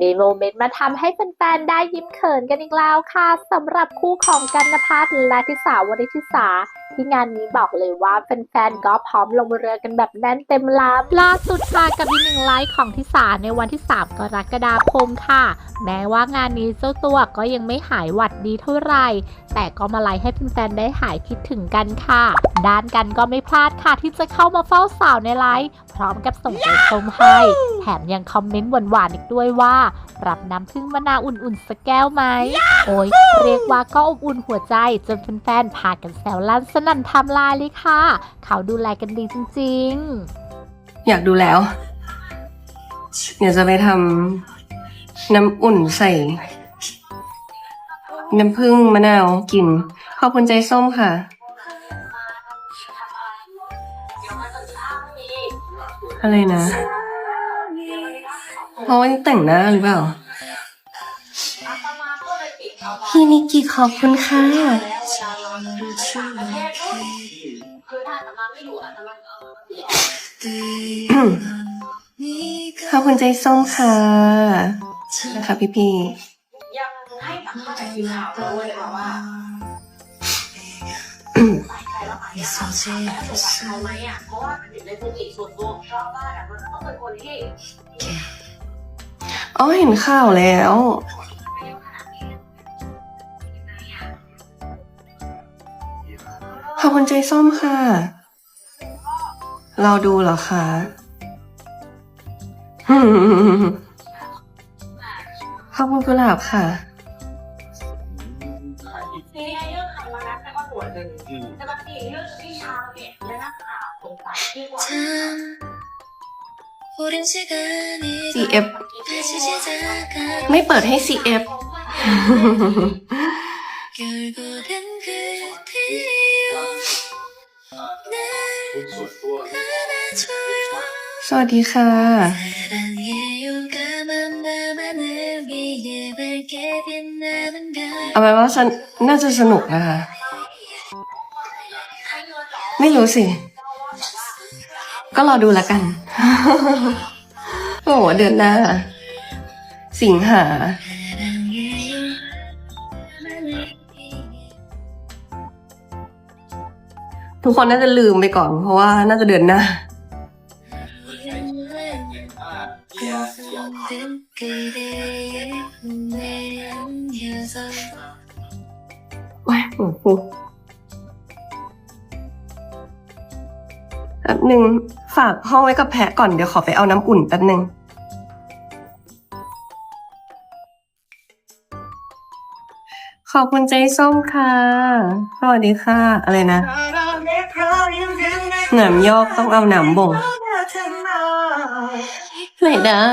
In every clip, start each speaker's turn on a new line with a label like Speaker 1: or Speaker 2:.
Speaker 1: มีโมเมนต์มาทำให้แฟนๆได้ยิ้มเขินกันอีกแล้วค่ะสำหรับคู่ของกันนภัทรและทิสาวริทิสาที่งานนี้บอกเลยว่าแฟนๆก็พร้อมลงเรือกันแบบแน่นเต็มลำล่าสุดค่ะกับอีกหนึ่งไลฟ์ของทิสาในวันที่ 3 กรกฎาคมค่ะ แม้ว่างานนี้เจ้าตัวก็ยังไม่หายหวัดดีเท่าไหร่ แต่ก็มาไลฟ์ให้แฟนๆได้หายคิดถึงกันค่ะ ด้านกันก็ไม่พลาดค่ะที่จะเข้ามาเฝ้าสาวในไลฟ์พร้อมกับส่งใจชมให้แถมยังคอมเมนต์หวานๆอีกด้วยว่า รับน้ำพึ่งมะนาวอุ่นๆสักแก้วไหม โอ้ยเรียกว่าก็อบอุ่นหัวใจ จนแฟนๆพากันแซวลั่นสนั่นไทำลายเลยค่ะ เขาดูแลกันดีจริงๆ
Speaker 2: อยากดูแล้วเดี๋ยวจะไปทำน้ำอุ่นใส่ น้ำผึ้งมะนาวกิน ขอบคุณใจส้มค่ะอะไรนะ เพราะว่าแต่งหน้าหรือเปล่า พี่นิกกี้ขอบคุณค่ะขอบคุณใจส้มค่ะนะคะพี่พี่
Speaker 3: ยังให้สัมภาษณ์กับทีมข่าวด้วยค่ะว่าใครแล้วใครอะค่ะใครไหมอะเพราะว่ามันอยู่ในพื้นที่ส่วนตัวของชอบบ้านอะมันก็ต้องเป็นคนที่
Speaker 2: อ๋อเห็นข่าวแล้ว ขอบคุณใจส้มค่ะ เราดูเหรอคะขอบคุณกุหลาบค่ะ
Speaker 3: เอ
Speaker 2: CF ไม่เปิดให้ CF สวัสดีค่ะ เอาไว้ว่าฉันน่าจะสนุกนะคะ ไม่รู้สิ ก็รอดูแล้วกัน โอ้เดือนหน้า สิงหา ทุกคนน่าจะลืมไปก่อน เพราะว่าน่าจะเดือนหน้า ว้ายหัวฟูแป๊บหนึ่ง ฝากห้องไว้กับแพะก่อนเดี๋ยวขอไปเอาน้ำอุ่นแป๊บหนึ่งขอบคุณใจส้มค่ะ สวัสดีค่ะ อะไรนะหนามยอกต้องเอาหนามบ่งไม่ได้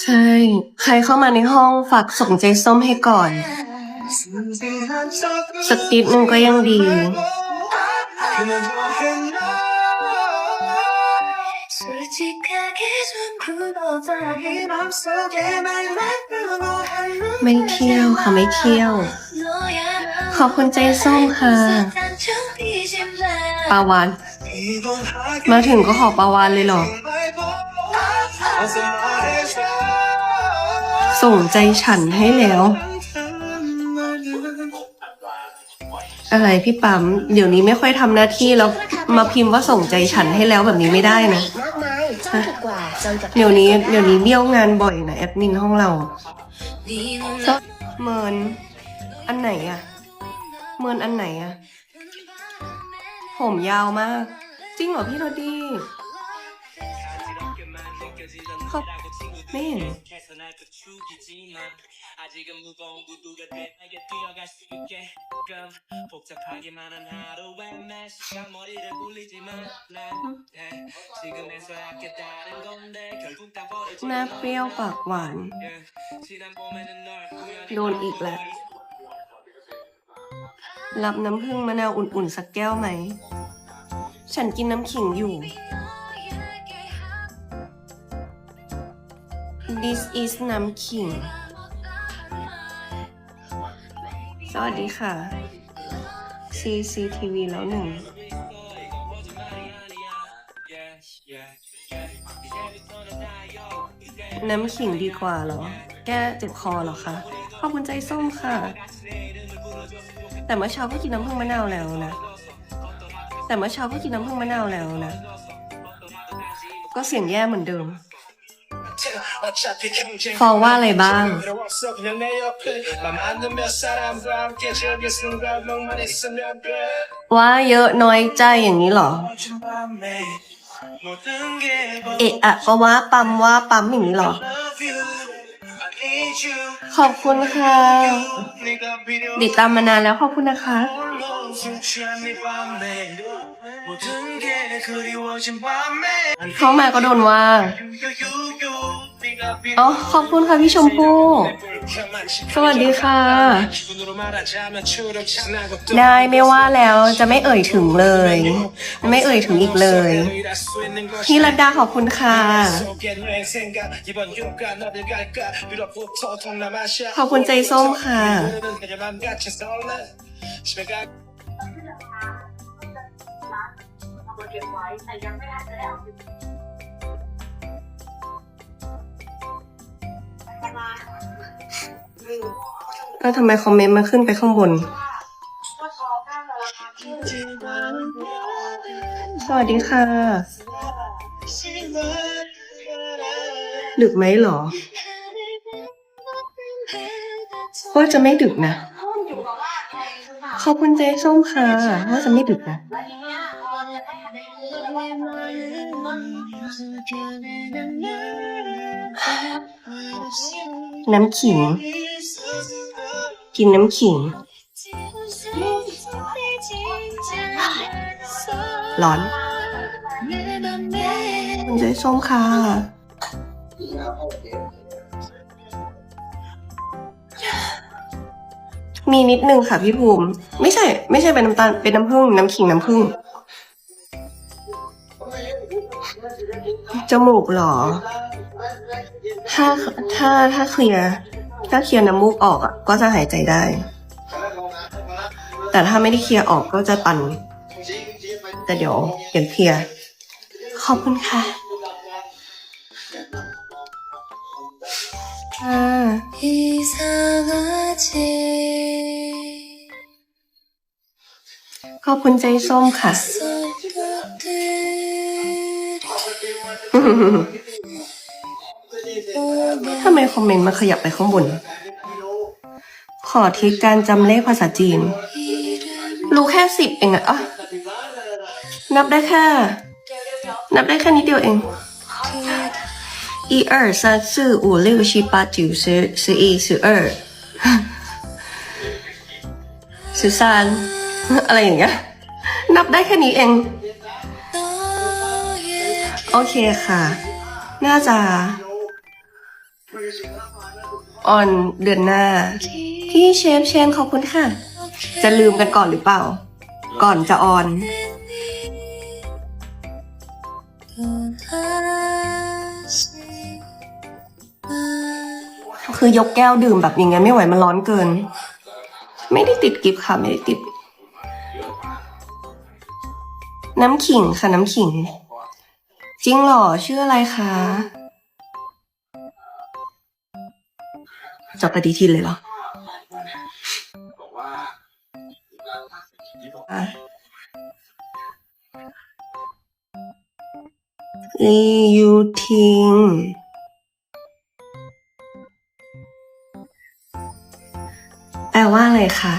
Speaker 2: ใช่ ใครเข้ามาในห้องฝากส่งใจส้มให้ก่อน สักนิดนึงก็ยังดี ไม่เที่ยวค่ะไม่เที่ยว ขอบคุณใจส้มค่ะปาวาน มาถึงก็ขอปาวานเลยเหรอ ส่งใจฉันให้แล้ว อะไรพี่ปั๊มเดี๋ยวนี้ไม่ค่อยทำหน้าที่แล้วมาพิมพ์ว่าส่งใจฉันให้แล้วแบบนี้ไม่ได้นะ เดี๋ยวนี้เดี๋ยวนี้เบี้ยวงานบ่อยนะแอดมินห้องเรา
Speaker 4: 네눈
Speaker 2: เมินอันไหนอะเมินอันไหนอะผมยาวมาก จริงเหรอพี่โรดี้เขาไม่เห็น หน่าเปรี้ยวปากหวาน โดนอีกแล้ว รับน้ำผึ้งมะนาวอุ่นๆ สักแก้วไหม ฉันกินน้ำขิงอยู่ This is น้ำขิง สวัสดีค่ะ CCTV แล้วหนึ่ง น้ำขิงดีกว่าเหรอ แก้เจ็บคอเหรอคะ ขอบคุณใจส้มค่ะ แต่เมื่อเช้าก็กินน้ำผึ้งมะนาวแล้วนะ แต่เมื่อเช้าก็กินน้ำผึ้งมะนาวแล้วนะ ก็เสียงแย่เหมือนเดิมฟองว่าอะไรบ้าง ว่าเยอะน้อยใจอย่างนี้เหรอ เอะอะก็ว่าปั๊มว่าปั๊มอย่างนี้หรอ ขอบคุณค่ะติดตามมานานแล้วขอบคุณนะคะ เข้ามาก็โดนว่าอ๋อขอบคุณค่ะพี่ชมพู่ สวัสดีค่ะ ได้ไม่ว่าแล้วจะไม่เอ่ยถึงเลย ไม่เอ่ยถึงอีกเลยพี่รัตดาขอบคุณค่ะ ขอบคุณใจส้มค่ะ
Speaker 3: เก็บไว้แต่ยังไม่ทันจะได้เอาไป
Speaker 2: แล้วทำไมคอมเมนต์มันขึ้นไปข้างบน สวัสดีค่ะ ดึกไหมหรอว่าจะไม่ดึกนะ ขอบคุณใจส้มค่ะว่าจะไม่ดึกนะ
Speaker 3: น้ำ
Speaker 2: ขิง กินน้ำขิง ร้อน คุณใจส้มค่ะ มีนิดนึงค่ะพี่ภูมิ ไม่ใช่ ไม่ใช่เป็นน้ำตาลเป็นน้ำผึ้งน้ำขิงน้ำผึ้งจมูกหรอ ถ้าถ้าถ้าเคลียร์ถ้าเคลียร์น้ำมูกออกอะก็จะหายใจได้ แต่ถ้าไม่ได้เคลียร์ออกก็จะตัน แต่เดี๋ยวเดี๋ยวเคลียร์ขอบคุณค่ะ ขอบคุณใจส้มค่ะ ทำไมคอมเมนต์มาขยับไปข้างบน ขอทิศการจำเลขภาษาจีน รู้แค่สิบเองอะนับได้แค่ นับได้แค่นี้เดียวเอง 一二三四五六七八九十十一十二十三อะไรอย่างเงี้ย นับได้แค่นี้เอง โอเคค่ะ น่าจะ ออนเดือนหน้า พี่เชฟเชนขอบคุณค่ะ จะลืมกันก่อนหรือเปล่า ก่อนจะออน คือยกแก้วดื่มแบบอย่างเงี้ยไม่ไหวมันร้อนเกิน ไม่ได้ติดกิฟต์ค่ะ ไม่ได้ติด น้ำขิงค่ะน้ำขิง จริงเหรอชื่ออะไรคะจบปฏิทินเลยเหรออะลียูทิง ว่าอะไรคะ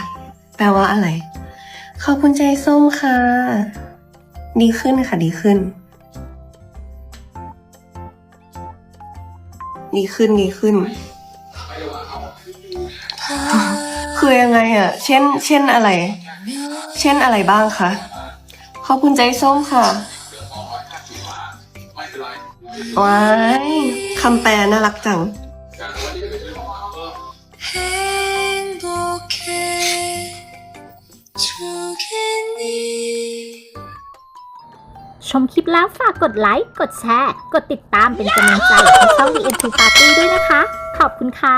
Speaker 2: แปลว่าอะไร ขอบคุณใจส้มค่ะ ดีขึ้นค่ะ ดีขึ้น ดีขึ้นดีขึ้น คือยังไงอะเช่น เช่นอะไร เช่นอะไรบ้างคะ ขอบคุณใจส้มค่ะว้ายคำแปลน่ารักจัง
Speaker 1: ชมคลิปแล้วฝากกดไลค์ กดแชร์ กดติดตามเป็นกำลังใจให้ช่อง The End to Party ด้วยนะคะ ขอบคุณค่ะ